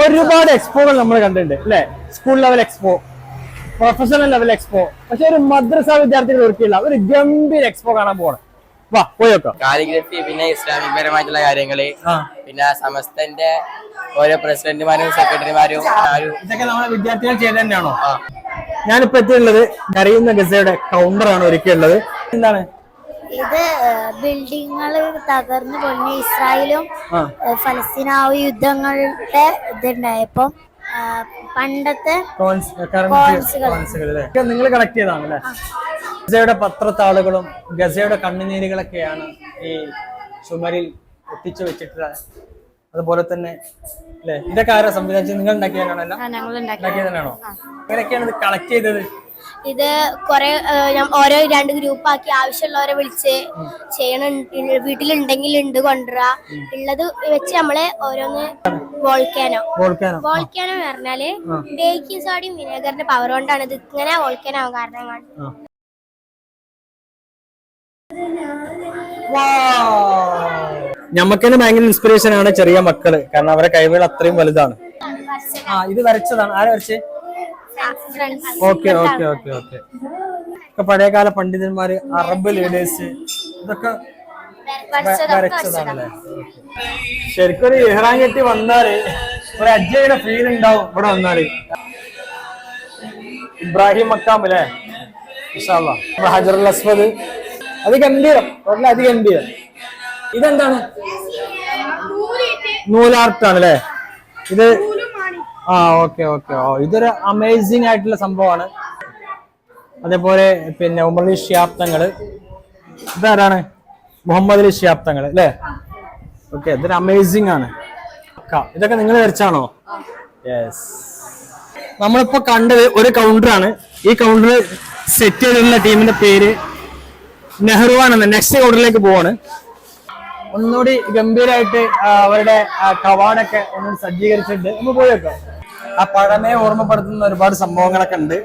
ഒരുപാട് എക്സ്പോകൾ നമ്മൾ കണ്ടിട്ടുണ്ട് അല്ലെ? School level expo professional level expo പക്ഷെ ഒരു മദ്രസ വിദ്യാർത്ഥികൾ ഒരുക്കിയില്ല. ഒരു ഗംഭീര എക്സ്പോ കാണാൻ പോകണം വാ പോയോക്കോ കാലിഗ്രഫി പിന്നെ ഇസ്ലാമികപരമായിട്ടുള്ള കാര്യങ്ങൾ ആ. പിന്നെ സമസ്തന്റെ ഓരോ പ്രസിഡന്റുമാരും സെക്രട്ടറിമാരും ഇതൊക്കെ നമ്മളെ വിദ്യാർത്ഥികൾ ചെയ്ത് തന്നെയാണോ? ഞാനിപ്പോ എത്തിയുള്ളത് അറിയുന്ന ഗസയുടെ കൗണ്ടറാണ് ഒരുക്കിയുള്ളത് എന്താണ്? ഇത് ബിൽഡിങ്ങുകൾ തകർന്നു പൊളിഞ്ഞ ഇസ്രായേലും ഫലസ്തീനാവ് യുദ്ധങ്ങളുടെ ഇതുണ്ടായപ്പോ പണ്ടത്തെ. നിങ്ങൾ കളക്ട് ചെയ്താണല്ലേ ഗസയുടെ പത്രത്താളുകളും ഗസയുടെ കണ്ണുനീരുകളൊക്കെയാണ് ഈ ചുമരിൽ ഒട്ടിച്ചു വെച്ചിട്ടുള്ളത് അതുപോലെ തന്നെ അല്ലേ? ഇതൊക്കെ ആരാ സംവിധാനം നിങ്ങൾ ഉണ്ടാക്കിയതാണല്ലോ ഉണ്ടാക്കിയതാണോ. എങ്ങനെയൊക്കെയാണ് ഇത് കളക്ട് ചെയ്തത്. ഇത് കുറെ ഓരോ രണ്ട് ഗ്രൂപ്പ് ആക്കി ആവശ്യമുള്ളവരെ വിളിച്ച് ചെയ്യണം വീട്ടിലുണ്ടെങ്കിൽ ഉണ്ട് കൊണ്ടുവരാ. ഉള്ളത് വെച്ച് നമ്മൾ ഓരോന്ന് വോൾക്കാനോ. വോൾക്കാനോ. എന്ന് പറഞ്ഞാൽ ബേക്കിംഗ് സോഡയും വിനേഗറിന്റെ പവർ കൊണ്ടാണ് ഇത് ഇങ്ങനെ വോൾക്കാനോ ആവാൻ കാരണം. ഞമ്മക്ക് തന്നെ ഭയങ്കര ഇൻസ്പിറേഷൻ ആണ് ചെറിയ മക്കൾ. കാരണം അവരുടെ കഴിവുകൾ അത്രയും വലുതാണ്. ആ ഇത് വരച്ചതാണ്. ആരാ വരച്ചേ. Okay okay okay okay. ഒക്കെ പഴയകാല പണ്ഡിതന്മാര് അറബ് ലീഡേഴ്സ് ഇതൊക്കെ വരച്ചതാണല്ലേ? ശരിക്കും ഒരു ഇഹ്റാൻ കെട്ടി വന്നാൽ ഒരു അജ്ജയുടെ ഫീൽ ഉണ്ടാവും ഇവിടെ വന്നാൽ. ഇബ്രാഹിം മക്കാം അല്ലേ? ഹജറുൽ അസ്വദ്. അത് ഗംഭീരം വളരെ അതിഗംഭീരം. ഇതെന്താണ്? നൂലാർട്ടാണ് അല്ലേ? ഇത് ആ ഓക്കെ ഓക്കെ. ഓ ഇതൊരു അമേസിംഗ് ആയിട്ടുള്ള സംഭവമാണ്. അതേപോലെ പിന്നെ ഉമർലി ഷിയാബ്ദങ്ങൾ ഇതാരാണ്? മുഹമ്മദ് അലി ഷിയാബ്ദങ്ങൾ അല്ലേ? ഓക്കെ ഇതൊരു അമേസിംഗ് ആണ്. ഇതൊക്കെ നിങ്ങൾ ധരിച്ചാണോ യെസ് നമ്മളിപ്പോ കണ്ടത് ഒരു കൗണ്ടറാണ് ഈ കൗണ്ടർ സെറ്റ് ചെയ്തിട്ടുള്ള ടീമിന്റെ പേര് നെഹ്റുവാണെന്ന് നെക്സ്റ്റ് കൗണ്ടറിലേക്ക് പോവാണ്. ഒന്നുകൂടി ഗംഭീരമായിട്ട് അവരുടെ കവാടൊക്കെ ഒന്ന് സജ്ജീകരിച്ചിട്ടുണ്ട്. ഒന്ന് പോയേക്കോ ആ പഴമയെ ഓർമ്മപ്പെടുത്തുന്ന ഒരുപാട് സംഭവങ്ങളൊക്കെ ഉണ്ട്.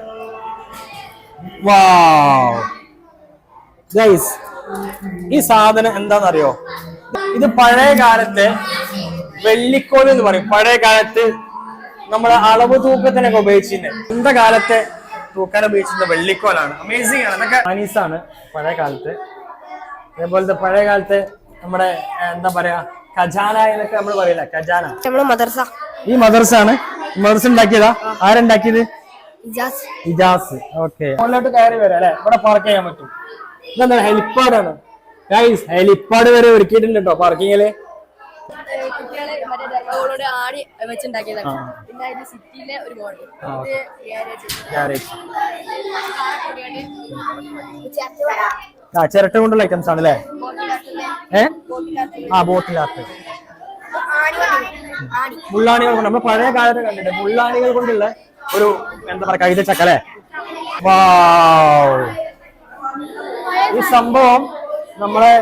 ഗൈസ് ഈ സാധനം എന്താണെന്നറിയോ? ഇത് പഴയ കാലത്തെ വെള്ളിക്കോൽ എന്ന് പറയും. പഴയ കാലത്ത് നമ്മൾ അളവ് തൂക്കത്തിനൊക്കെ ഉപയോഗിച്ചിരുന്നത് ഇന്നത്തെ കാലത്തെ തൂക്കാൻ ഉപയോഗിച്ചിരുന്ന വെള്ളിക്കോലാണ്. അമേസിംഗ് ആണ്. അതൊക്കെ അനീസാണ് പഴയ കാലത്ത്. അതേപോലത്തെ പഴയ കാലത്തെ നമ്മുടെ എന്താ പറയാ ഖജാന എന്നൊക്കെ നമ്മൾ പറയില്ല? ഖജാന. നമ്മൾ മദർസ. ഈ മദർസ ആണ് മദർസ ഉണ്ടാക്കിയതാ ആരുണ്ടാക്കിയത്? ഇജാസ്. ഓക്കെ. മുകളിലോട്ട് കയറി വരാം അല്ലെ? ഇവിടെ പാർക്ക് ചെയ്യാൻ പറ്റും. ഇതെന്താ ആണ്. ഗൈസ് ഹെലിപ്പാഡ് വരെ ഒരുക്കിയിട്ടുണ്ട് കേട്ടോ പാർക്കിങ്ങിൽ സിറ്റിയിലെ ഒരു മോഡൽ ആ ചിരട്ട കൊണ്ടുള്ള ഐറ്റംസ് ആണ് അല്ലേ ഏ? ആ ബോട്ടിലാർട്ട് മുള്ളാണികൾ കൊണ്ട് നമ്മൾ പഴയ കാലത്ത് കണ്ടിട്ട് മുള്ളാണികൾ കൊണ്ടുള്ള ഒരു എന്താ പറയാ ചക്ക അല്ലേ. ഈ സംഭവം നമ്മളെ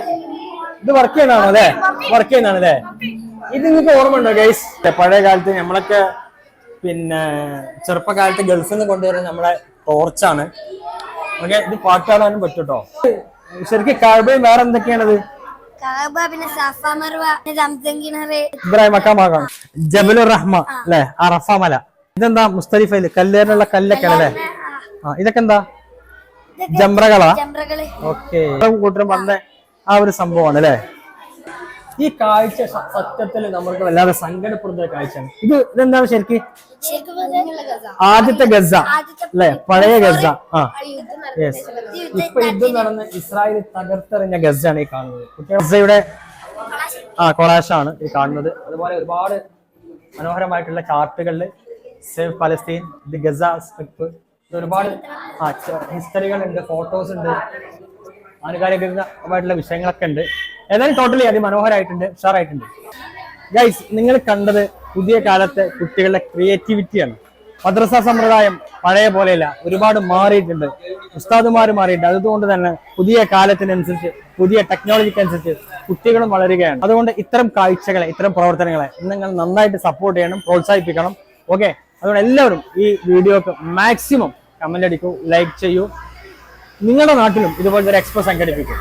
ഇത് വർക്ക് ചെയ്യുന്നതാണോ അല്ലേ? വർക്ക് ചെയ്യുന്നതാണ് അല്ലേ? ഇത് നിങ്ങൾക്ക് ഓർമ്മ ഉണ്ടോ ഗൈസ് പഴയ കാലത്ത് നമ്മളൊക്കെ പിന്നെ ചെറുപ്പകാലത്ത് ഗൾഫിൽ നിന്ന് കൊണ്ടുവരുന്ന നമ്മളെ ടോർച്ചാണ് ഓക്കെ ഇത് പാട്ടാടാനും പറ്റും കേട്ടോ ശരിക്കും കാബയും വേറെ എന്തൊക്കെയാണത്? പിന്നെ സഫ മർവ ഇബ്രാഹിം മക്കാമാകാണ് ജബലുർ റഹ്മ അല്ലെ? അറഫ മല. ഇതെന്താ മുസ്തലിഫയിൽ? കല്ലേറിനുള്ള കല്ലൊക്കെ അല്ലേ? ആ. ഇതൊക്കെ എന്താ? ജംറകളാ? ഓക്കെ. കൂട്ടരും വന്ന ആ ഒരു സംഭവമാണ് അല്ലേ? ഈ കാഴ്ച സത്യത്തിൽ നമ്മൾക്ക് വല്ലാതെ സങ്കടപ്പെടുന്ന ഒരു കാഴ്ചയാണ്. ഇത് ഇതെന്താണ് ശരിക്ക്? ആദ്യത്തെ ഗസ. അല്ലെ? പഴയ ഗസ. ആ. യെസ് ഇപ്പൊ യുദ്ധം നടന്ന് ഇസ്രായേൽ തകർത്തെറിഞ്ഞ ഗസയാണ് ഈ കാണുന്നത്. ഗസയുടെ ആ കൊളാഷാണ് ഈ കാണുന്നത്. അതുപോലെ ഒരുപാട് മനോഹരമായിട്ടുള്ള ചാർട്ടുകളിൽ save Palestine the Gaza strip. ഒരുപാട് ഹിസ്റ്ററികൾ ഉണ്ട് ഫോട്ടോസ് ഉണ്ട് ആനുകാലികമായിട്ടുള്ള വിഷയങ്ങളൊക്കെ ഉണ്ട്. ഏതായാലും ടോട്ടലി അതിമനോഹരമായിട്ടുണ്ട് ഉഷാറായിട്ടുണ്ട്. ഗൈസ് നിങ്ങൾ കണ്ടത് പുതിയ കാലത്തെ കുട്ടികളുടെ ക്രിയേറ്റിവിറ്റിയാണ് മദ്രസ സമ്പ്രദായം പഴയ പോലെയല്ല ഒരുപാട് മാറിയിട്ടുണ്ട്. ഉസ്താദുമാർ മാറിയിട്ടുണ്ട്. അതുകൊണ്ട് തന്നെ പുതിയ കാലത്തിനനുസരിച്ച് പുതിയ ടെക്നോളജിക്ക് അനുസരിച്ച് കുട്ടികളും വളരുകയാണ്. അതുകൊണ്ട് ഇത്തരം കാഴ്ചകളെ ഇത്തരം പ്രവർത്തനങ്ങളെ നിങ്ങൾ നന്നായിട്ട് സപ്പോർട്ട് ചെയ്യണം പ്രോത്സാഹിപ്പിക്കണം. ഓക്കെ അതുകൊണ്ട് എല്ലാവരും ഈ വീഡിയോക്ക് മാക്സിമം കമന്റ് അടിക്കൂ ലൈക്ക് ചെയ്യൂ. നിങ്ങളുടെ നാട്ടിലും ഇതുപോലത്തെ ഒരു എക്സ്പോ സംഘടിപ്പിക്കും.